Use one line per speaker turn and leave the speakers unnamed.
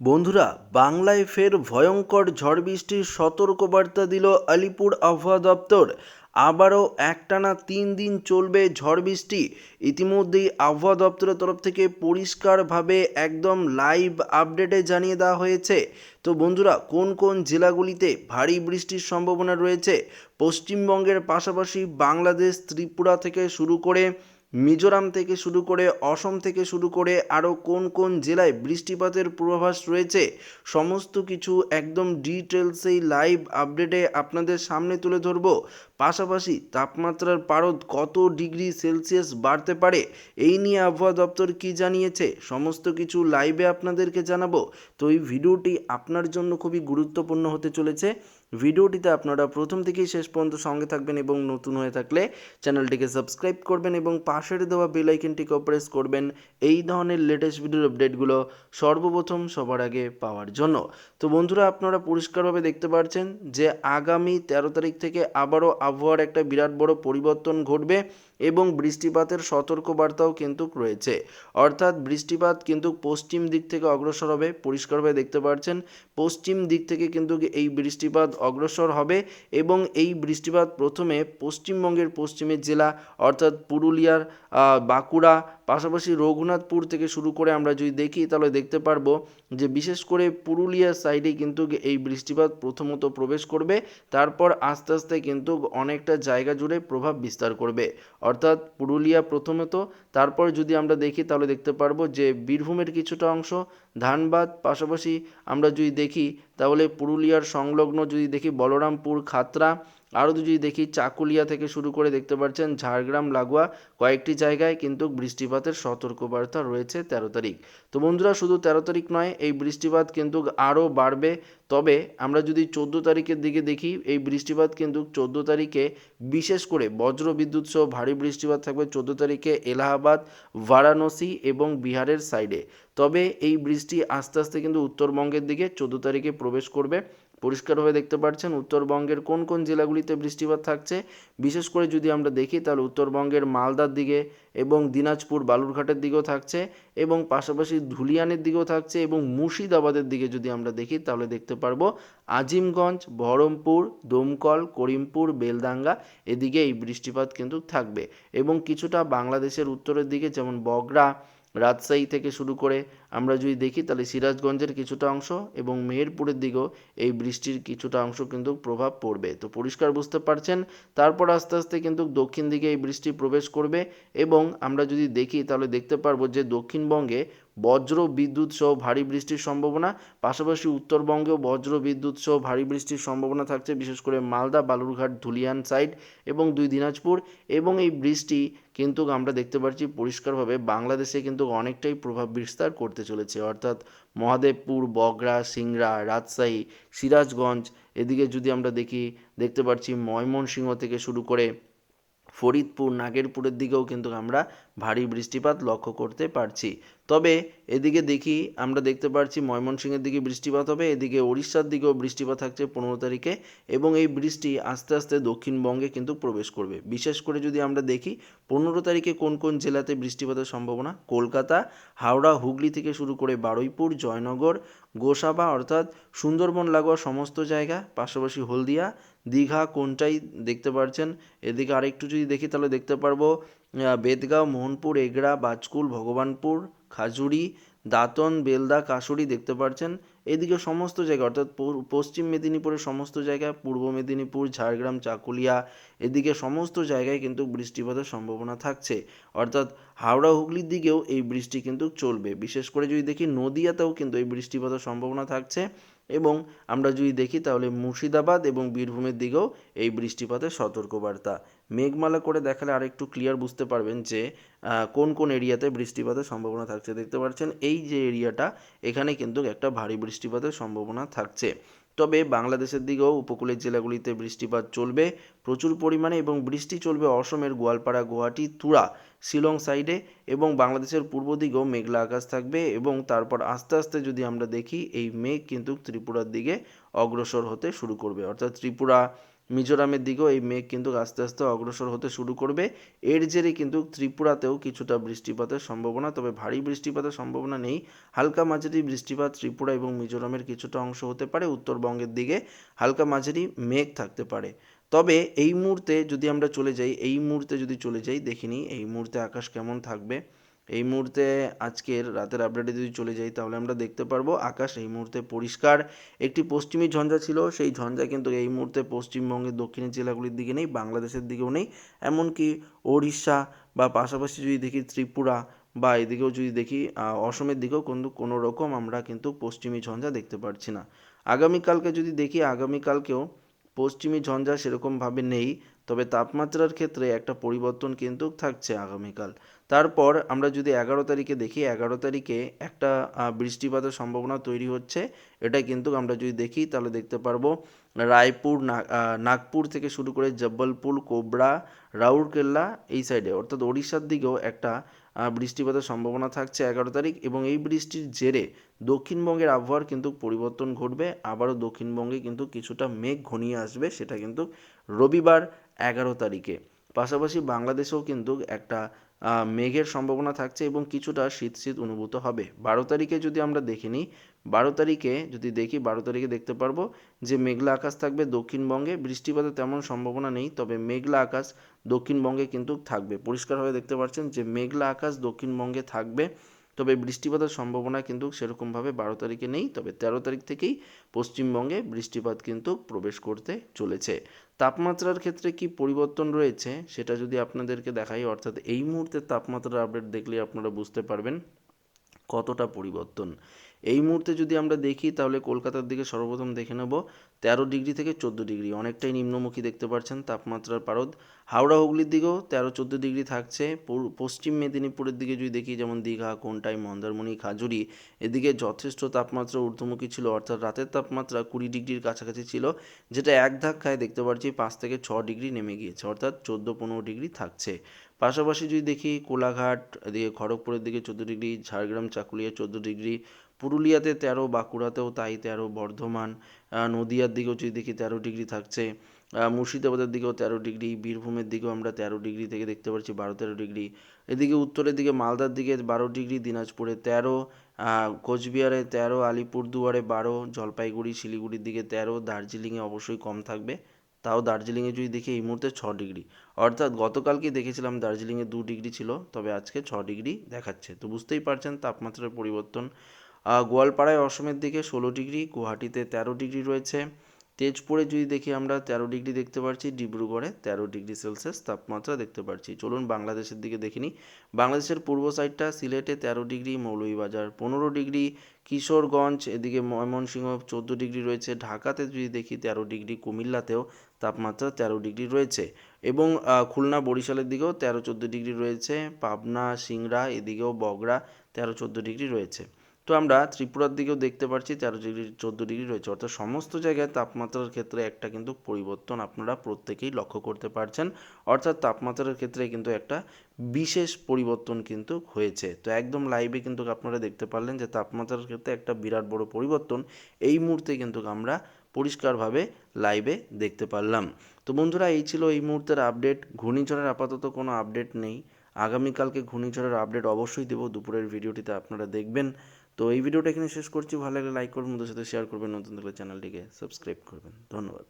বন্ধুরা, বাংলায় ফের ভয়ঙ্কর ঝড় বৃষ্টির সতর্কবার্তা দিল আলিপুর আবহাওয়া দপ্তর। আবারও একটানা তিন দিন চলবে ঝড় বৃষ্টি। ইতিমধ্যেই আবহাওয়া দপ্তরের তরফ থেকে পরিষ্কারভাবে একদম লাইভ আপডেটে জানিয়ে দেওয়া হয়েছে। তো বন্ধুরা, কোন কোন জেলাগুলিতে ভারী বৃষ্টির সম্ভাবনা রয়েছে? পশ্চিমবঙ্গের পাশাপাশি বাংলাদেশ, ত্রিপুরা থেকে শুরু করে মিজোরাম থেকে শুরু করে অসম থেকে শুরু করে আরও কোন কোন জেলায় বৃষ্টিপাতের পূর্বাভাস রয়েছে, সমস্ত কিছু একদম ডিটেলস এই লাইভ আপডেটে আপনাদের সামনে তুলে ধরব। পাশাপাশি তাপমাত্রার পারদ কত ডিগ্রি সেলসিয়াস বাড়তে পারে, এই নিয়ে আবহাওয়া দপ্তর কি জানিয়েছে, সমস্ত কিছু লাইভে আপনাদেরকে জানাব। তো এই ভিডিওটি আপনার জন্য খুবই গুরুত্বপূর্ণ হতে চলেছে। ভিডিওটিতে আপনারা প্রথম থেকেই শেষ পর্যন্ত সঙ্গে থাকবেন এবং নতুন হয়ে থাকলে চ্যানেলটিকে সাবস্ক্রাইব করবেন এবং পাশের দেওয়া বেল প্রেস করবেন। এই ধরনের লেটেস্ট ভিডিওর আপডেটগুলো সর্বপ্রথম সবার আগে পাওয়ার জন্য। তো বন্ধুরা, আপনারা পরিষ্কারভাবে দেখতে পাচ্ছেন যে আগামী তেরো তারিখ থেকে আবারও আবহাওয়ার একটা বিরাট বড় পরিবর্তন ঘটবে। এবং বৃষ্টিপাতের সতর্কবার্তাও কিন্তু রয়েছে। অর্থাৎ বৃষ্টিপাত কিন্তু পশ্চিম দিক থেকে অগ্রসর হবে পরিষ্কারভাবে দেখতে পাচ্ছেন পশ্চিম দিক থেকে কিন্তু এই বৃষ্টিপাত অগ্রসর হবে এবং এই বৃষ্টিপাত প্রথমে পশ্চিমবঙ্গের পশ্চিমের জেলা, অর্থাৎ পুরুলিয়ার বাঁকুড়া পাশাপাশি রঘুনাথপুর থেকে শুরু করে আমরা যদি দেখি, তাহলে দেখতে পারব যে বিশেষ করে পুরুলিয়ার সাইডে কিন্তু এই বৃষ্টিপাত প্রথমত প্রবেশ করবে, তারপর আস্তে আস্তে কিন্তু অনেকটা জায়গা জুড়ে প্রভাব বিস্তার করবে। অর্থাৎ পুরুলিয়া প্রথমত, তারপর যদি আমরা দেখি, তাহলে দেখতে পারব যে বীরভূমের কিছুটা অংশ, ধানবাদ, পাশাপাশি আমরা যদি দেখি, তাহলে পুরুলিয়ার সংলগ্ন যদি দেখি, বলরামপুর খাতড়া আরও যদি দেখি, চাকুলিয়া থেকে শুরু করে দেখতে পাচ্ছেন ঝাড়গ্রাম, লাগোয়া কয়েকটি জায়গায় কিন্তু বৃষ্টিপাতের সতর্কবার্তা রয়েছে তেরো তারিখ। তো বন্ধুরা, শুধু তেরো তারিখ নয়, এই বৃষ্টিপাত কিন্তু আরও বাড়বে। তবে আমরা যদি চোদ্দ তারিখের দিকে দেখি, এই বৃষ্টিপাত কিন্তু চোদ্দ তারিখে বিশেষ করে বজ্র বিদ্যুৎ সহ ভারী বৃষ্টিপাত থাকবে চোদ্দ তারিখে এলাহাবাদ, বারাণসী এবং বিহারের সাইডে তবে এই বৃষ্টি আস্তে আস্তে কিন্তু উত্তরবঙ্গের দিকে চোদ্দ তারিখে প্রবেশ করবে। পরিষ্কারভাবে দেখতে পাচ্ছেন উত্তরবঙ্গের কোন কোন জেলাগুলিতে বৃষ্টিপাত থাকছে। বিশেষ করে যদি আমরা দেখি, তাহলে উত্তরবঙ্গের মালদার দিকে এবং দিনাজপুর বালুরঘাটের দিকেও থাকছে এবং পাশাপাশি ধুলিয়ানের দিকেও থাকছে এবং মুর্শিদাবাদের দিকে যদি আমরা দেখি, তাহলে দেখতে পারব আজিমগঞ্জ, বহরমপুর, দমকল, করিমপুর বেলদাঙ্গা এদিকে এই বৃষ্টিপাত কিন্তু থাকবে। এবং কিছুটা বাংলাদেশের উত্তরের দিকে যেমন বগরা, রাজশাহী থেকে শুরু করে আমরা যদি দেখি, তাহলে সিরাজগঞ্জের কিছুটা অংশ এবং মেহেরপুরের দিকেও এই বৃষ্টির কিছুটা অংশ কিন্তু প্রভাব পড়বে। তো পরিষ্কার বুঝতে পারছেন? তারপর আস্তে আস্তে কিন্তু দক্ষিণ দিকে এই বৃষ্টি প্রবেশ করবে এবং আমরা যদি দেখি, তাহলে দেখতে পারব যে দক্ষিণবঙ্গে বজ্র বিদ্যুৎ সহ ভারী বৃষ্টির সম্ভাবনা, পাশাপাশি উত্তরবঙ্গেও বজ্র বিদ্যুৎ সহ ভারী বৃষ্টির সম্ভাবনা থাকছে, বিশেষ করে মালদা, বালুরঘাট, ধুলিয়ান সাইড এবং দুই দিনাজপুর এবং এই বৃষ্টি কিন্তু আমরা দেখতে পাচ্ছি পরিষ্কারভাবে বাংলাদেশে কিন্তু অনেকটাই প্রভাব বিস্তার করতে চলেছে। অর্থাৎ মহাদেবপুর বগরা সিংড়া, রাজশাহী, সিরাজগঞ্জ, এদিকে যদি আমরা দেখি, দেখতে পাচ্ছি ময়মনসিংহ থেকে শুরু করে ফরিদপুর, নাগেরপুরের দিকেও কিন্তু আমরা ভারী বৃষ্টিপাত লক্ষ্য করতে পারছি। তবে এদিকে দেখি আমরা দেখতে পারছি ময়মনসিংহের দিকে বৃষ্টিপাত হবে, এদিকে উড়িষ্যার দিকেও বৃষ্টিপাত থাকছে পনেরো তারিখে এবং এই বৃষ্টি আস্তে আস্তে দক্ষিণবঙ্গে কিন্তু প্রবেশ করবে। বিশেষ করে যদি আমরা দেখি পনেরো তারিখে কোন কোন জেলাতে বৃষ্টিপাতের সম্ভাবনা? কলকাতা, হাওড়া, হুগলি থেকে শুরু করে বারুইপুর, জয়নগর, গোসাবা অর্থাৎ সুন্দরবন, লাগোয়া সমস্ত জায়গা, পাশাপাশি হলদিয়া দীঘা কোনটাই দেখতে পারছেন? এদিকে আরেকটু যদি দেখি, তাহলে দেখতে পারব বেদগাঁও মোহনপুর, এগড়া, বাজকুল, ভগবানপুর, খাজুরি, দাঁতন, বেলদা, কাশুরি দেখতে পারছেন। এদিকে সমস্ত জায়গা, অর্থাৎ পশ্চিম মেদিনীপুরের সমস্ত জায়গা পূর্ব মেদিনীপুর, ঝাড়গ্রাম, চাকুলিয়া, এদিকে সমস্ত জায়গায় কিন্তু বৃষ্টিপাতের সম্ভাবনা থাকছে। অর্থাৎ হাওড়া, হুগলির দিকেও এই বৃষ্টি কিন্তু চলবে। বিশেষ করে যদি দেখি, নদিয়াতেও কিন্তু এই বৃষ্টিপাতের সম্ভাবনা থাকছে। এবং আমরা যদি দেখি তাহলে মুর্শিদাবাদ এবং বীরভূমের দিকেও এই বৃষ্টিপাতের সতর্কবার্তা। মেঘমালা করে দেখালে আর একটু ক্লিয়ার বুঝতে পারবেন যে কোন কোন এরিয়াতে বৃষ্টিপাতের সম্ভাবনা থাকছে। দেখতে পাচ্ছেন এই যে এরিয়াটা, এখানে কিন্তু একটা ভারী বৃষ্টিপাতের সম্ভাবনা থাকছে। তবে বাংলাদেশের দিকেও উপকূলের জেলাগুলিতে বৃষ্টিপাত চলবে, প্রচুর পরিমাণে এবং বৃষ্টি চলবে অসমের গোয়ালপাড়া, গুয়াহাটি, তুরা, শিলং সাইডে এবং বাংলাদেশের পূর্ব দিকেও মেঘলা আকাশ থাকবে এবং তারপর আস্তে আস্তে যদি আমরা দেখি, এই মেঘ কিন্তু ত্রিপুরার দিকে অগ্রসর হতে শুরু করবে। অর্থাৎ ত্রিপুরা মিজোরামের দিকেও এই মেঘ কিন্তু আস্তে আস্তে অগ্রসর হতে শুরু করবে। এর জেরে কিন্তু ত্রিপুরাতেও কিছুটা বৃষ্টিপাতের সম্ভাবনা, তবে ভারী বৃষ্টিপাতের সম্ভাবনা নেই। হালকা মাঝারি বৃষ্টিপাত ত্রিপুরা এবং মিজোরামের কিছুটা অংশ হতে পারে। উত্তরবঙ্গের দিকে হালকা মাঝারি মেঘ থাকতে পারে। তবে এই মুহূর্তে যদি আমরা চলে যাই, এই মুহূর্তে যদি চলে যাই, দেখিনি এই মুহূর্তে আকাশ কেমন থাকবে। এই মুহূর্তে আজকের রাতের আপডেটে যদি চলে যাই, তাহলে আমরা দেখতে পারব আকাশ এই মুহূর্তে পরিষ্কার। একটি পশ্চিমী ঝঞ্ঝা ছিল, সেই ঝঞ্ঝা কিন্তু এই মুহূর্তে পশ্চিমবঙ্গের দক্ষিণের জেলাগুলির দিকে নেই, বাংলাদেশের দিকেও নেই। এমনকি ওড়িশা বা পাশাপাশি যদি দেখি ত্রিপুরা বা এদিকেও যদি দেখি অসমের দিকেও কিন্তু কোনো রকম আমরা কিন্তু পশ্চিমী ঝঞ্ঝা দেখতে পারছি না। আগামীকালকে যদি দেখি, আগামীকালকেও পশ্চিমী ঝঞ্ঝা সেরকমভাবে নেই। তবে তাপমাত্রার ক্ষেত্রে একটা পরিবর্তন কিন্তু থাকছে আগামীকাল। তারপর আমরা যদি এগারো তারিখে দেখি, এগারো তারিখে একটা বৃষ্টিপাতের সম্ভাবনা তৈরি হচ্ছে। এটা কিন্তু আমরা যদি দেখি, তাহলে দেখতে পারব রায়পুর নাগপুর থেকে শুরু করে জব্বলপুর, কোবরা, রাউরকেল্লা এই সাইডে। অর্থাৎ ওড়িশার দিকেও একটা বৃষ্টিপাতের সম্ভাবনা থাকছে এগারো তারিখ এবং এই বৃষ্টির জেরে দক্ষিণবঙ্গের আবহাওয়ার কিন্তু পরিবর্তন ঘটবে। আবারও দক্ষিণবঙ্গে কিন্তু কিছুটা মেঘ ঘনিয়ে আসবে, সেটা কিন্তু রবিবার এগারো তারিখে। পাশাপাশি বাংলাদেশেও কিন্তু একটা মেঘের সম্ভাবনা থাকছে এবং কিছুটা শীত শীত অনুভূত হবে। বারো তারিখে যদি আমরা দেখে নিই, বারো তারিখে যদি দেখি, বারো তারিখে দেখতে পারব যে মেঘলা আকাশ থাকবে দক্ষিণবঙ্গে। বৃষ্টিপাতের তেমন সম্ভাবনা নেই, তবে মেঘলা আকাশ দক্ষিণবঙ্গে কিন্তু থাকবে। পরিষ্কারভাবে দেখতে পাচ্ছেন যে মেঘলা আকাশ দক্ষিণবঙ্গে থাকবে। তবে বৃষ্টিপাতের সম্ভাবনা কিন্তু সেরকমভাবে বারো তারিখে নেই, তবে তেরো তারিখ থেকেই পশ্চিমবঙ্গে বৃষ্টিপাত কিন্তু প্রবেশ করতে চলেছে। তাপমাত্রার ক্ষেত্রে কি পরিবর্তন রয়েছে সেটা যদি আপনাদেরকে দেখাই, অর্থাৎ এই মুহূর্তে তাপমাত্রার আপডেট দেখলে আপনারা বুঝতে পারবেন কতটা পরিবর্তন। এই মুহূর্তে যদি আমরা দেখি, তাহলে কলকাতার দিকে সর্বপ্রথম দেখে নেব তেরো ডিগ্রি থেকে চোদ্দ ডিগ্রি। অনেকটাই নিম্নমুখী দেখতে পাচ্ছেন তাপমাত্রার পারদ। হাওড়া হুগলির দিকেও তেরো চোদ্দ ডিগ্রি থাকছে। পশ্চিম মেদিনীপুরের দিকে যদি দেখি, যেমন দীঘা, কোনটাই, মন্দারমণি, খাজুরি, এদিকে যথেষ্ট তাপমাত্রা ঊর্ধ্বমুখী ছিল, অর্থাৎ রাতের তাপমাত্রা কুড়ি ডিগ্রির কাছাকাছি ছিল, যেটা এক ধাক্কায় দেখতে পাচ্ছি পাঁচ থেকে ছ ডিগ্রি নেমে গিয়েছে, অর্থাৎ চোদ্দ পনেরো ডিগ্রি থাকছে। পাশাপাশি যদি দেখি কোলাঘাট, এদিকে খড়গপুরের দিকে চোদ্দ ডিগ্রি, ঝাড়গ্রাম, চাকুলিয়া চোদ্দ ডিগ্রি, পুরুলিয়াতে তেরো, বাঁকুড়াতেও তাই তেরো, বর্ধমান নদিয়ার দিকেও যদি দেখি তেরো ডিগ্রি থাকছে মুর্শিদাবাদের দিকেও তেরো ডিগ্রি, বীরভূমের দিকেও আমরা তেরো ডিগ্রি থেকে দেখতে পাচ্ছি বারো, তেরো ডিগ্রি। এদিকে উত্তরের দিকে মালদার দিকে বারো ডিগ্রি, দিনাজপুরে তেরো কোচবিহারে তেরো, আলিপুরদুয়ারে বারো, জলপাইগুড়ি, শিলিগুড়ির দিকে তেরো, দার্জিলিংয়ে অবশ্যই কম থাকবে। তাও দার্জিলিংয়ে যদি দেখি এই মুহূর্তে ছ ডিগ্রি। অর্থাৎ গতকালকে দেখেছিলাম দার্জিলিংয়ে দু ডিগ্রি ছিল, তবে আজকে ছ ডিগ্রি দেখাচ্ছে। তো বুঝতেই পারছেন তাপমাত্রার পরিবর্তন। গোয়ালপাড়ায় অসমের দিকে ষোলো ডিগ্রি, গুয়াহাটিতে তেরো ডিগ্রি রয়েছে। তেজপুরে যদি দেখি আমরা তেরো ডিগ্রি দেখতে পাচ্ছি ডিব্রুগড়ে তেরো ডিগ্রি সেলসিয়াস তাপমাত্রা দেখতে পাচ্ছি চলুন বাংলাদেশের দিকে দেখিনি বাংলাদেশের পূর্ব সাইডটা সিলেটে তেরো ডিগ্রি, মৌলভীবাজার পনেরো ডিগ্রি কিশোরগঞ্জ, এদিকে ময়মনসিংহ চোদ্দ ডিগ্রি রয়েছে। ঢাকাতে যদি দেখি, তেরো ডিগ্রি কুমিল্লাতেও তাপমাত্রা তেরো ডিগ্রি রয়েছে। এবং খুলনা বরিশালের দিকেও তেরো চোদ্দ ডিগ্রি রয়েছে। পাবনা, সিংড়া, এদিকেও বগড়া তেরো চোদ্দ ডিগ্রি রয়েছে। তো আমরা ত্রিপুরার দিকেও দেখতে পাচ্ছি তেরো ডিগ্রি, চোদ্দ ডিগ্রি রয়েছে। অর্থাৎ সমস্ত জায়গায় তাপমাত্রার ক্ষেত্রে একটা কিন্তু পরিবর্তন আপনারা প্রত্যেকেই লক্ষ্য করতে পারছেন। অর্থাৎ তাপমাত্রার ক্ষেত্রে কিন্তু একটা বিশেষ পরিবর্তন কিন্তু হয়েছে। তো একদম লাইভে কিন্তু আপনারা দেখতে পারলেন যে তাপমাত্রার ক্ষেত্রে একটা বিরাট বড় পরিবর্তন। এই মুহূর্তে কিন্তু আমরা পরিষ্কারভাবে লাইভে দেখতে পারলাম। তো বন্ধুরা, এই ছিল এই মুহূর্তের আপডেট ঘূর্ণিঝড়ের আপাতত কোনো আপডেট নেই। আগামীকালকে ঘূর্ণিঝড়ের আপডেট অবশ্যই দেবো। দুপুরের ভিডিওটিতে আপনারা দেখবেন। তো এই ভিডিওটা এখানে শেষ করছি। ভালো লাগলে লাইক করবেন, বন্ধুদের সাথে শেয়ার করবেন, নতুন থাকলে চ্যানেলটিকে সাবস্ক্রাইব করবেন। ধন্যবাদ।